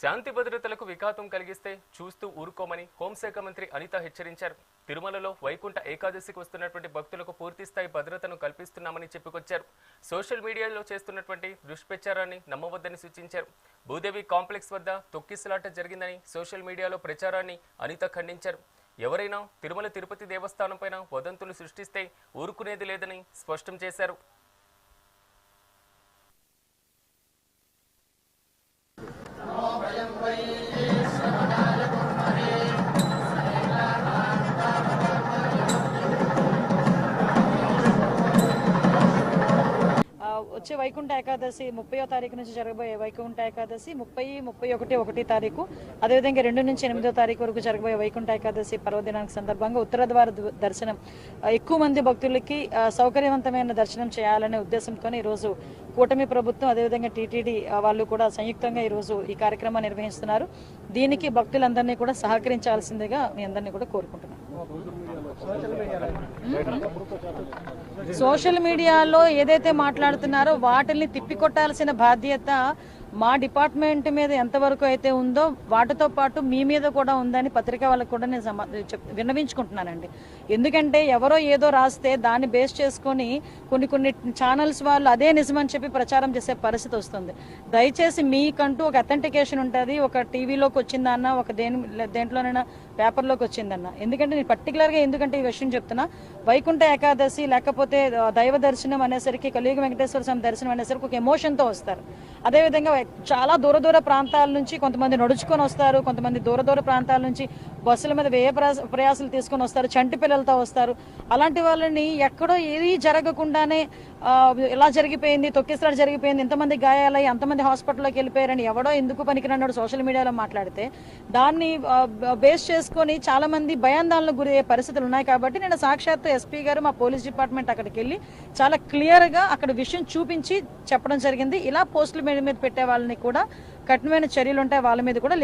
శాంతి భద్రతలకు విఘాతం కలిగిస్తే చూస్తూ ఊరుకోమని హోంశాఖ మంత్రి అనిత హెచ్చరించారు. తిరుమలలో వైకుంఠ ఏకాదశికి వస్తున్నటువంటి భక్తులకు పూర్తిస్థాయి భద్రతను కల్పిస్తున్నామని చెప్పుకొచ్చారు. సోషల్ మీడియాలో చేస్తున్నటువంటి దుష్ప్రచారాన్ని నమ్మవద్దని సూచించారు. భూదేవి కాంప్లెక్స్ వద్ద తొక్కిసలాట జరిగిందని సోషల్ మీడియాలో ప్రచారాన్ని అనిత ఖండించారు. ఎవరైనా తిరుమల తిరుపతి దేవస్థానంపైన వదంతులు సృష్టిస్తే ఊరుకునేది లేదని స్పష్టం చేశారు. వచ్చే వైకుంఠ ఏకాదశి ముప్పయో తారీఖు నుంచి జరగబోయే వైకుంఠ ఏకాదశి ముప్పై ముప్పై ఒకటి ఒకటి తారీఖు. అదేవిధంగా రెండు నుంచి ఎనిమిదో తారీఖు వరకు జరగబోయే వైకుంఠ ఏకాదశి పర్వదినానికి సందర్భంగా ఉత్తర ద్వార దర్శనం. ఎక్కువ మంది భక్తులకి సౌకర్యవంతమైన దర్శనం చేయాలనే ఉద్దేశంతో ఈరోజు కూటమి ప్రభుత్వం అదేవిధంగా టీటీడీ వాళ్ళు కూడా సంయుక్తంగా ఈరోజు ఈ కార్యక్రమాన్ని నిర్వహిస్తున్నారు. దీనికి భక్తులందరినీ కూడా సహకరించాల్సిందిగా మీ అందరినీ కూడా కోరుకుంటున్నాను. సోషల్ మీడియాలో ఏదైతే మాట్లాడుతున్నారో వాటిని తిప్పికొట్టాల్సిన బాధ్యత మా డిపార్ట్మెంట్ మీద ఎంతవరకు అయితే ఉందో వాటితో పాటు మీ మీద కూడా ఉందని పత్రికా వాళ్ళకి కూడా నేను సమా- విన్నవించుకుంటున్నానండి. ఎందుకంటే ఎవరో ఏదో రాస్తే దాన్ని బేస్ చేసుకొని కొన్ని కొన్ని ఛానల్స్ వాళ్ళు అదే నిజమని చెప్పి ప్రచారం చేసే పరిస్థితి వస్తుంది. దయచేసి మీకంటూ ఒక అథెంటికేషన్ ఉంటుంది. ఒక టీవీలోకి వచ్చిందన్న ఒక దేని దేంట్లోనైనా పేపర్లోకి వచ్చిందన్న. ఎందుకంటే నేను పర్టికులర్గా ఎందుకంటే ఈ విషయం చెప్తున్నా వైకుంఠ ఏకాదశి లేకపోతే దైవ దర్శనం అనేసరికి కలియుగ వెంకటేశ్వర స్వామి దర్శనం అనేసరికి ఒక ఎమోషన్తో వస్తారు. అదేవిధంగా చాలా దూర దూర ప్రాంతాల నుంచి కొంతమంది నడుచుకొని వస్తారు కొంతమంది దూర దూర ప్రాంతాల నుంచి బస్సుల మీద వ్యయ ప్రయాసాలు తీసుకొని వస్తారు చంటి పిల్లలతో వస్తారు. అలాంటి వాళ్ళని ఎక్కడో ఏది జరగకుండానే ఇలా జరిగిపోయింది తొక్కిసలాట జరిగిపోయింది ఇంతమంది గాయాలయ్యి అంతమంది హాస్పిటల్లోకి వెళ్ళిపోయారని ఎవడో ఎందుకు పనికిరన్నాడు సోషల్ మీడియాలో మాట్లాడితే దాన్ని బేస్ చేసుకొని చాలా మంది భయాందోళనకు గురయ్యే పరిస్థితులు ఉన్నాయి కాబట్టి నేను సాక్షాత్తు ఎస్పీ గారు మా పోలీస్ డిపార్ట్మెంట్ అక్కడికి వెళ్ళి చాలా క్లియర్గా అక్కడ విషయం చూపించి చెప్పడం జరిగింది. ఇలా పోస్టుల మీద మీద పెట్టే వాళ్ళని కూడా కఠినమైన చర్యలు ఉంటాయి వాళ్ళ మీద కూడా